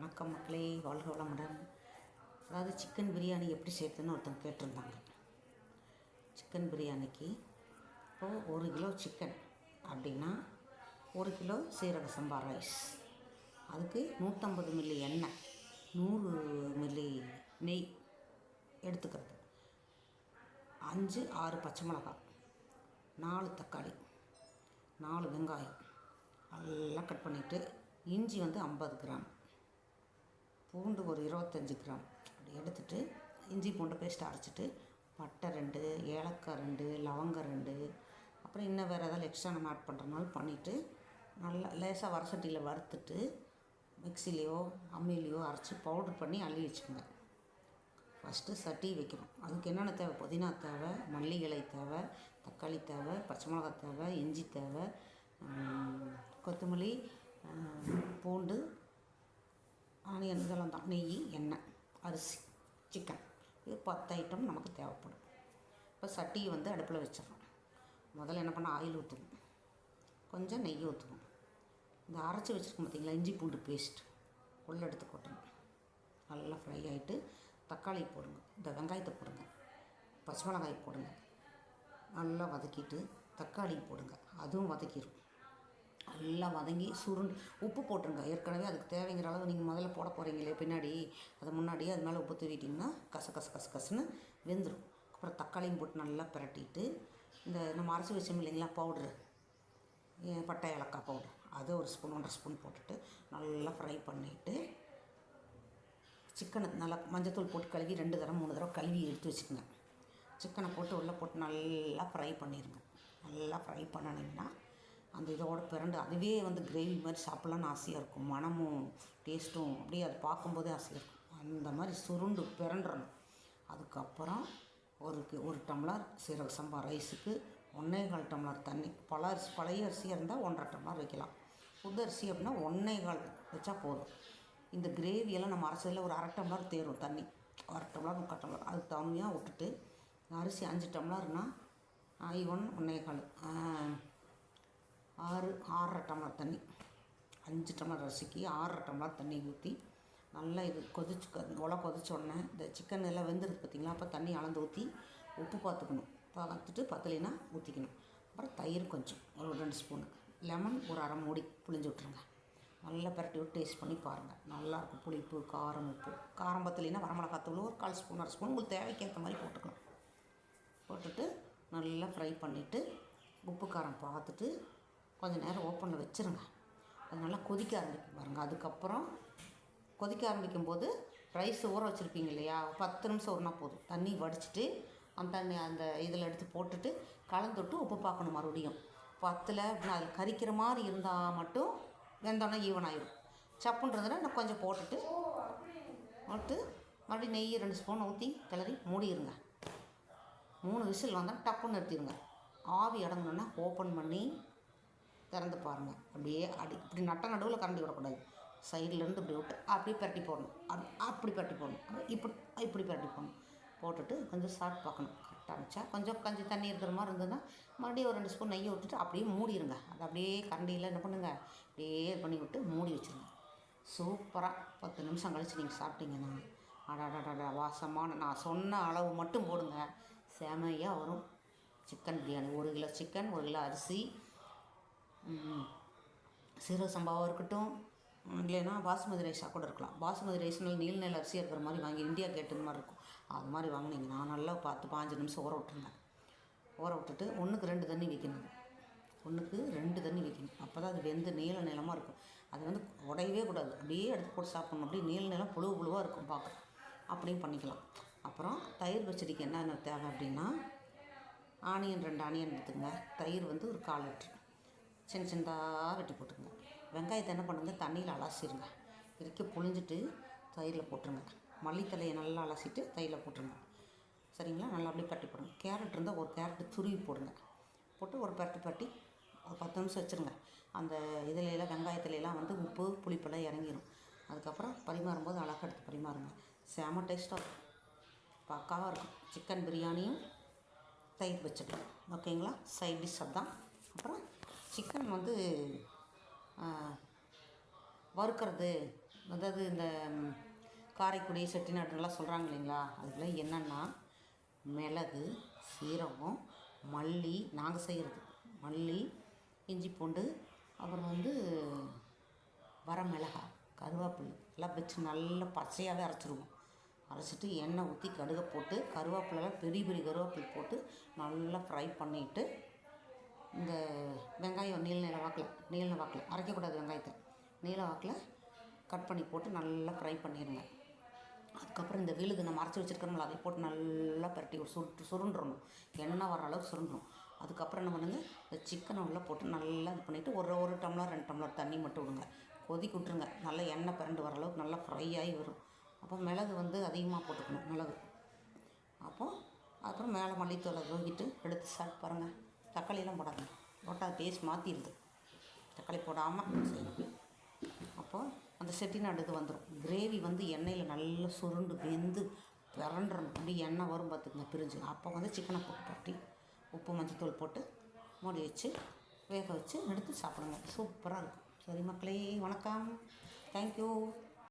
வணக்கம் மக்களே வாழ்க வளமுடன். அதாவது சிக்கன் பிரியாணி எப்படி செய்யறதுன்னு ஒருத்தங்க கேட்டிருந்தாங்க. சிக்கன் பிரியாணிக்கு இப்போது ஒரு கிலோ சிக்கன் அப்படின்னா ஒரு கிலோ சீரக சம்பா ரைஸ் அதுக்கு நூற்றம்பது மில்லி எண்ணெய் நூறு மில்லி நெய் எடுத்துக்கிறது. அஞ்சு ஆறு பச்சை மிளகாய் நாலு தக்காளி நாலு வெங்காயம் எல்லாம் கட் பண்ணிவிட்டு இஞ்சி வந்து ஐம்பது கிராம். பூண்டு ஒரு இருபத்தஞ்சி கிராம். அப்படி எடுத்துட்டு இஞ்சி பூண்டு பேஸ்ட் அரைச்சிட்டு பட்டை ரெண்டு ஏலக்காய் ரெண்டு லவங்கம் ரெண்டு அப்புறம் இன்னும் வேறு ஏதாவது எக்ஸ்ட்ரா நம்ம ஆட் பண்ணுறனாலும் பண்ணிவிட்டு நல்லா லேசாக வரசட்டியில் வறுத்துட்டு மிக்சிலேயோ அம்மிலேயோ அரைச்சி பவுட்ரு பண்ணி அள்ளி வச்சுக்கோங்க. ஃபஸ்ட்டு சட்டி வைக்கணும். அதுக்கு என்னென்ன தேவை? புதினா தேவை மல்லி இலை தேவை தக்காளி தேவை பச்சை மிளகாய் தேவை இஞ்சி தேவை கொத்தமல்லி பூண்டு ஆனியன் இதெல்லாம் தான். நெய் எண்ணெய் அரிசி சிக்கன் இது பத்து ஐட்டம் நமக்கு தேவைப்படும். இப்போ சட்டியை வந்து அடுப்பில் வச்சிடறோம். முதல்ல என்ன பண்ண ஆயில் ஊற்றுவோம் கொஞ்சம் நெய் ஊற்றுவோம் இந்த அரைச்சி வச்சுருக்கோம் பார்த்திங்களா இஞ்சி பூண்டு பேஸ்ட் உள்ள எடுத்து கொட்டணும். நல்லா ஃப்ரை ஆகிட்டு தக்காளி போடுங்க. இந்த வெங்காயத்தை போடுங்க. பச்சை மிளகாய் போடுங்க. நல்லா வதக்கிட்டு தக்காளி போடுங்க. அதுவும் வதக்கிடும் நல்லா வதங்கி சுருண்டு உப்பு போட்டுருங்க. ஏற்கனவே அதுக்கு தேவைங்கிற அளவு நீங்கள் முதல்ல போட போகிறீங்களே பின்னாடி அதை முன்னாடியே அது மேலே உப்பு தூவிட்டிங்கன்னா கச கச கச கசன்னு வெந்துடும் அப்புறம் தக்காளியும் போட்டு நல்லா பிரட்டிட்டு இந்த நம்ம அரைச்சி வச்சோம் இல்லைங்களா பவுட்ரு ஏ- பட்டை ஏலக்காய் பவுடர் அதை ஒரு ஸ்பூன் ஒன்றரை ஸ்பூன் போட்டுட்டு நல்லா ஃப்ரை பண்ணிவிட்டு சிக்கனை நல்லா மஞ்சத்தூள் போட்டு கழுவி ரெண்டு தடவை மூணு தடவை கழுவி எடுத்து வச்சுக்கோங்க. சிக்கனை போட்டு உள்ளே போட்டு நல்லா ஃப்ரை பண்ணிடுங்க நல்லா ஃப்ரை பண்ணினீங்கன்னா அந்த இதோட பிறண்டு அதுவே வந்து கிரேவி மாதிரி சாப்பிட்லான்னு ஆசையாக இருக்கும். மனமும் டேஸ்ட்டும் அப்படியே அது பார்க்கும்போதே ஆசையாக இருக்கும். அந்த மாதிரி சுருண்டு பிறண்டுறணும். அதுக்கப்புறம் ஒரு ஒரு டம்ளர் சீரக சம்பா ரைஸுக்கு ஒன்றே கால் டம்ளர் தண்ணி. பல அரிசி பழைய அரிசியாக இருந்தால் ஒன்றரை டம்ளர் வைக்கலாம். புது அரிசி அப்படின்னா ஒன்றே கால் வச்சா போதும். இந்த கிரேவியெல்லாம் நம்ம அரைச்சதில் ஒரு அரை டம்ளர் தேரும் தண்ணி. அரை டம்ளர் முக்கால் டம்ளர். அதுக்கு தம்மியாக விட்டுட்டு அரிசி அஞ்சு டம்ளர்னா ஐ ஒன் ஒன்றே கால் ஆறு ஆறரை டம்ளர் தண்ணி. அஞ்சு டம்ளர் அரிசிக்கு ஆறரை டம்ளர் தண்ணி ஊற்றி நல்லா இது கொதிச்சு உலை கொதிச்ச உடனே இந்த சிக்கன் எல்லாம் வெந்துருது பார்த்தீங்களா? அப்போ தண்ணி அளந்து ஊற்றி உப்பு பார்த்துக்கணும். பார்த்துட்டு பத்தலைன்னா ஊற்றிக்கணும் அப்புறம் தயிர் கொஞ்சம் ஒரு ரெண்டு ஸ்பூனு லெமன் ஒரு அரை மூடி புளிஞ்சு விட்ருங்க நல்லா பரட்டி விட்டு டேஸ்ட் பண்ணி பாருங்கள் நல்லாயிருக்கும் புளிப்பு காரம் உப்பு. காரம் பத்தலைன்னா வரமிளகாத்தூள் ஒரு கால் ஸ்பூன் அரை ஸ்பூன் உங்களுக்கு தேவைக்கேற்ற மாதிரி போட்டுக்கணும் போட்டுட்டு நல்லா ஃப்ரை பண்ணிவிட்டு உப்பு காரம் பார்த்துட்டு கொஞ்சம் நேரம் ஓப்பனில் வச்சுருங்க. அது நல்லா கொதிக்க ஆரம்பிக்கும் பாருங்கள் அதுக்கப்புறம் கொதிக்க ஆரம்பிக்கும் போது ரைஸ் ஊற வச்சுருப்பீங்க இல்லையா? பத்து நிமிஷம் ஊறினா போதும். தண்ணி வடிச்சிட்டு அந்த தண்ணி அந்த இதில் எடுத்து போட்டுட்டு கலந்துட்டு உப்பு பார்க்கணும் மறுபடியும். பத்தில் அப்படின்னா அதில் கரிக்கிற மாதிரி இருந்தால் மட்டும் வெந்தோடனே ஈவன் ஆயிடும் சப்புன்றதுனா இன்னும் கொஞ்சம் போட்டுட்டு போட்டு மறுபடியும் நெய் ரெண்டு ஸ்பூன் ஊற்றி கிளறி மூடிடுங்க மூணு விசில் வந்தால் டப்புன்னு நிறுத்திடுங்க ஆவி அடங்கணுன்னா ஓப்பன் பண்ணி திறந்து பாருங்கள் அப்படியே அடி இப்படி நட்ட நடுவில் கரண்டி விடக்கூடாது. சைட்லேருந்து இப்படி விட்டு அப்படியே பரட்டி போடணும். அப் அப்படி பரட்டி போடணும். இப்படி இப்படி பரட்டி போடணும். போட்டுட்டு கொஞ்சம் சாப்பிட்டு பார்க்கணும். கரெக்டாக இருந்துச்சா? கொஞ்சம் கொஞ்சம் தண்ணி இருக்கிற மாதிரி இருந்ததுன்னா மறுபடியும் ஒரு ரெண்டு ஸ்பூன் நெய்யை விட்டுட்டு அப்படியே மூடிடுங்க அது அப்படியே கரண்டியில் என்ன பண்ணுங்கள் அப்படியே இது பண்ணி விட்டு மூடி வச்சுருங்க. சூப்பராக பத்து நிமிஷம் கழிச்சு நீங்கள் சாப்பிட்டீங்கன்னா அடாடாடா வாசமான நான் சொன்ன அளவு மட்டும் போடுங்க. செமையாக வரும். சிக்கன் பிரியாணி. ஒரு கிலோ சிக்கன் ஒரு கிலோ அரிசி. சீரக சம்பாவாக இருக்கட்டும். இல்லைன்னா பாசுமதி ரைஸாக கூட இருக்கலாம். பாசுமதி ரைஸ்னால் நீல நெல் அரிசி இருக்கிற மாதிரி வாங்கி இந்தியா கேட்டு மாதிரி இருக்கும். அது மாதிரி வாங்கினீங்க. நான் நல்லா பார்த்து பாஞ்சு நிமிஷம் ஊற விட்டுருந்தேன். ஊற விட்டுட்டு ஒன்றுக்கு ரெண்டு தண்ணி வைக்கணும். ஒன்றுக்கு ரெண்டு தண்ணி வைக்கணும். அப்போ தான் அது வெந்து நீல நிலமாக இருக்கும். அது வந்து உடையவே கூடாது. அப்படியே எடுத்து போட்டு சாப்பிட்ணும். அப்படியே நீள நிலம் புழு புழுவாக இருக்கும் பார்க்க. அப்படியும் பண்ணிக்கலாம். அப்புறம் தயிர் பச்சடிக்கு என்னென்ன தேவை அப்படின்னா ஆனியன் ரெண்டு ஆனியன் எடுத்துங்க தயிர் வந்து ஒரு கால் லிட்ரு சின்ன சின்னதாக வெட்டி போட்டுருங்க வெங்காயத்தை என்ன பண்ணுங்க தண்ணியில் அலசிடுங்க இறக்கி புழிஞ்சிட்டு தயிரில் போட்டுருங்க. மல்லித்தலையை நல்லா அலசிட்டு தயிரில் போட்டுருங்க. சரிங்களா? நல்லா அப்படியே பட்டி போடுங்க. கேரட் இருந்தால் ஒரு கேரட்டு துருவி போடுங்க. போட்டு ஒரு பரட்டு பட்டி ஒரு பத்து நிமிஷம் வச்சுருங்க. அந்த இதுலையெல்லாம் வெங்காயத்திலையெல்லாம் வந்து உப்பு புளிப்பெல்லாம் இறங்கிடும் அதுக்கப்புறம் பரிமாறும்போது அழகாக எடுத்து பரிமாறுங்க. செம டேஸ்ட்டாக இருக்கும். பக்காவாக இருக்கும். சிக்கன் பிரியாணியும் தயிர் வச்சுக்கலாம் ஓகேங்களா? சைட் டிஷ் அதுதான் அப்புறம் சிக்கன் வந்து வறுக்கிறது. அதாவது இந்த காரைக்குடி செட்டிநாடுலாம் சொல்கிறாங்க இல்லைங்களா? அதில் என்னென்னா மிளகு சீரகம் மல்லி நாங்கள் செய்கிறது மல்லி இஞ்சி பூண்டு அப்புறம் வந்து வரமிளகா கருவேப்பிலை. எல்லாம் வச்சு நல்லா பச்சையாகவே அரைச்சிருவோம். அரைச்சிட்டு எண்ணெய் ஊற்றி கடுகை போட்டு கருவேப்பிலெலாம் பெரிய பெரிய கருவேப்பிலை போட்டு நல்லா ஃப்ரை பண்ணிவிட்டு இந்த வெங்காயம் நீள நில வாக்கில் நீள வாக்கில் அரைக்கக்கூடாது வெங்காயத்தை. நீல வாக்கில் கட் பண்ணி போட்டு நல்லா ஃப்ரை பண்ணிடுங்க அதுக்கப்புறம் இந்த விழுது நம்ம அரைச்சி வச்சுருக்கிறோம்ல அதை போட்டு நல்லா பரட்டி சுட்டு சுருண்டுறணும். எண்ணெய் வர அளவுக்கு சுருண்டணும். அதுக்கப்புறம் என்ன பண்ணுங்க இந்த சிக்கனை உள்ளே போட்டு நல்லா இது பண்ணிவிட்டு ஒரு ஒரு டம்ளர் ரெண்டு டம்ளர் தண்ணி மட்டும் விடுங்க. கொதிக்க விட்ருங்க நல்லா எண்ணெய் பிறண்டு வர அளவுக்கு நல்லா ஃப்ரை ஆகி வரும். அப்போ மிளகு வந்து அதிகமாக போட்டுக்கணும் மிளகு. அப்போது அப்புறம் மேலே மல்லித்தூளை தூக்கிட்டு எடுத்து சாப்பிட்டு பாருங்கள் தக்காளியெல்லாம் போடாதுங்க. போட்டால் டேஸ்ட் மாற்றிடுது தக்காளி போடாமல் செய்யணும். அப்போது அந்த செட்டிநாடு இது வந்துடும் கிரேவி வந்து எண்ணெயில் நல்லா சுருண்டு வெந்து பிறண்டுறணும் அப்படி எண்ணெய் வரும் பார்த்துக்குங்க பிரிஞ்சு. அப்போ வந்து சிக்கனை போட்டு பரட்டி உப்பு மஞ்சத்தூள் போட்டு மூடி வச்சு வேக வச்சு எடுத்து சாப்பிடுங்க. சூப்பராக இருக்கும். சரி மக்களே வணக்கம். தேங்க்யூ